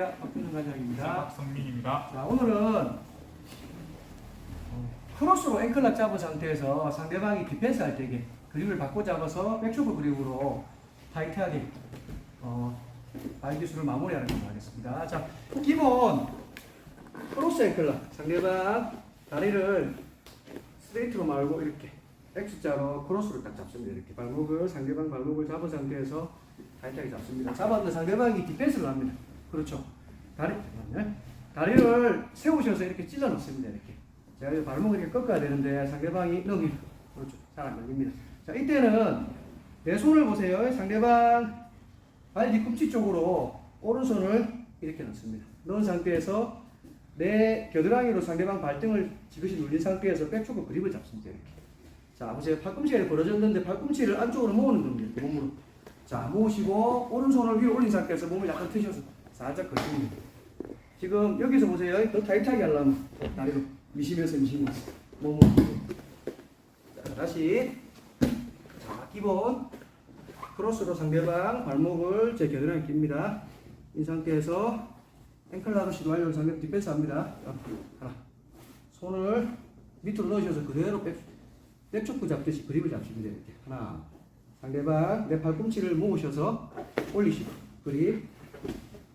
코리아 박준영 관장입니다. 박성민입니다. 자, 오늘은 크로스로 앵클락 잡은 상태에서 상대방이 디펜스 할 때게 그립을 바꿔 잡아서 백쇼크 그립으로 타이트하게 어, 발 기술을 마무리하는 걸로 하겠습니다. 자, 기본 크로스 앵클락 상대방 다리를 스트레이트로 말고 이렇게 X자로 크로스로 딱 잡습니다. 이렇게 발목을 상대방 발목을 잡은 상태에서 타이트하게 잡습니다. 잡았는데 상대방이 디펜스를 합니다. 그렇죠. 다리 잠깐만요. 다리를 세우셔서 이렇게 찔러 넣습니다. 이렇게. 제가 이 발목을 이렇게 꺾어야 되는데 상대방이 넘기 그렇죠. 잘 안 걸립니다. 자 이때는 내 손을 보세요. 상대방 발 뒤꿈치 쪽으로 오른손을 이렇게 넣습니다. 넣은 상태에서 내 겨드랑이로 상대방 발등을 지그시 눌린 상태에서 백초크 그립을 잡습니다. 이렇게. 자, 보세요. 팔꿈치가 벌어졌는데 팔꿈치를 안쪽으로 모으는 겁니다. 몸으로. 자, 모으시고 오른손을 위로 올린 상태에서 몸을 약간 트셔서 살짝 거십니다. 지금 여기서 보세요. 더 타이트하게 하려면 다리로 미시면서 미시면서 몸을. 자, 다시. 자, 기본. 크로스로 상대방 발목을 제 겨드랑이 낍니다. 이 상태에서 앵클라로 시도하려는 상대방 디펜스 합니다. 자, 하나. 손을 밑으로 넣으셔서 그대로 백, 백초크 잡듯이 그립을 잡습니다. 이렇게. 하나. 상대방 내 팔꿈치를 모으셔서 올리시고 그립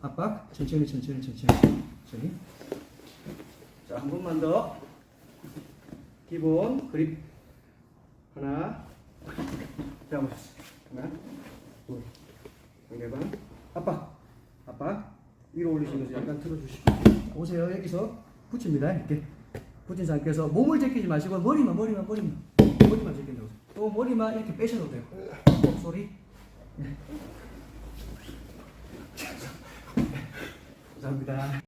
압박? 천천히 천천히 천천히. 천천히. 자 한 번만 더. 기본 그립. 하나. 잡으셨어요 하나 둘. 상대방. 압박. 압박. 위로 올리시면서 약간 틀어주시고. 보세요. 여기서 붙입니다. 이렇게. 붙인 상태에서 몸을 제끼지 마시고 머리만 머리만 머리만. 머리만 제낀다고 또 머리만 이렇게 빼셔도 돼요. 소리 네. 감사합니다